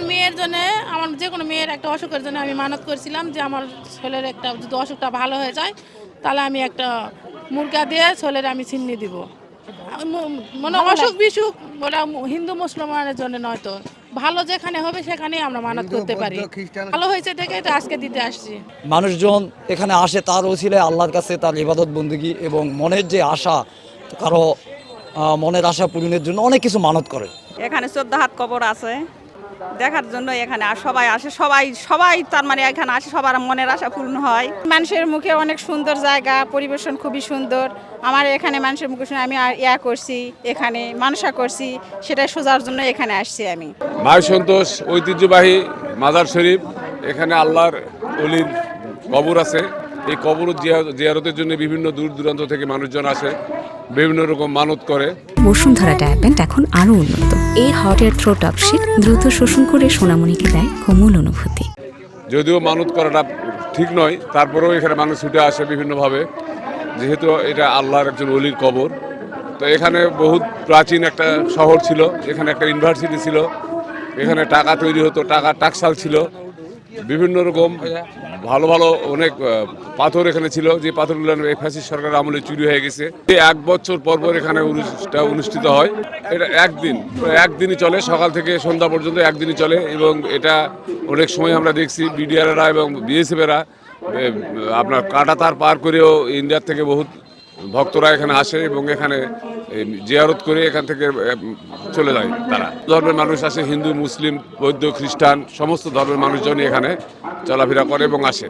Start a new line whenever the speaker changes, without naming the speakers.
আমার মেয়ের জন্য আমার যে কোনো মেয়ের একটা অসুখের জন্য আমি মানত করছিলাম যে আমার ছেলের একটা যদি অসুখটা ভালো হয়ে যায় তাহলে আমি একটা মুরগা দিয়ে ছেলের আমি ছিন্নি দিব। মানে অসুখ বিসুখ ওরা হিন্দু মুসলমানের জন্য নয় তো। ভালো যেখানে হবে সেখানেই আমরা মানত করতে পারি। ভালো হয়েছে দেখে তো আজকে দিতে আসছি।
মানুষজন এখানে আসে তার ওসিলে আল্লাহর কাছে তার ইবাদত বন্দিগি এবং মনের যে আশা কারও আহ, মনের আশা পূরণের জন্য অনেক কিছু মানত করে।
এখানে চোদ্দ হাত কবর আছে। দেখার জন্য এখানে আর সবাই আসে সবাই সবাই তার মানে এখানে আসে সবার মনের আশা পূর্ণ হয়। মানুষের মুখে অনেক সুন্দর জায়গা পরিবেশন খুবই সুন্দর। আমার এখানে মানুষের মুখে শুনে আমি আর ইয়া করছি এখানে মানসা করছি সেটা সোজার জন্য এখানে আসছি আমি।
মায় সন্তোষ ঐতিহ্যবাহী মাজার শরীফ এখানে আল্লাহর অলির কবর আছে। এই কবর জিয়া- জিয়ারতের জন্য বিভিন্ন দূর দূরান্ত থেকে মানুষজন আসে। বিভিন্ন রকম মানত করে।
বসুন্ধরা ডায়াপেন্ট এখন আরও উন্নত। এই হট এয়ার থ্রো টপ শীত দ্রুত শোষণ করে সোনামণিকে দেয় কোমল অনুভূতি।
যদিও মানত করাটা ঠিক নয় তারপরেও এখানে মানুষ ছুটে আসে বিভিন্নভাবে। যেহেতু এটা আল্লাহর একজন অলির কবর তো এখানে বহুত প্রাচীন একটা শহর ছিল এখানে একটা ইউনিভার্সিটি ছিল এখানে টাকা তৈরি হতো টাকা টাকশাল ছিল। বিভিন্ন রকম ভালো ভালো অনেক পাথর এখানে ছিল। যে পাথরগুলো এই ফ্যাসিস সরকার আমলে চুরি হয়ে গেছে। এক বছর পর পর এখানে অনুষ্ঠিত হয়। এটা একদিন একদিনই চলে। সকাল থেকে সন্ধ্যা পর্যন্ত একদিনই চলে এবং এটা অনেক সময় আমরা দেখছি বিডিআররা এবং বিএসএফেরা। আপনার কাটাতার পার করেও ইন্ডিয়ার থেকে বহুত ভক্তরা এখানে আসে এবং এখানে জিয়ারত করে এখান থেকে চলে যায় তারা। ধর্মের মানুষ আসে হিন্দু, মুসলিম, বৌদ্ধ, খ্রিস্টান, সমস্ত ধর্মের মানুষজনই এখানে চলাফেরা করে এবং আসে।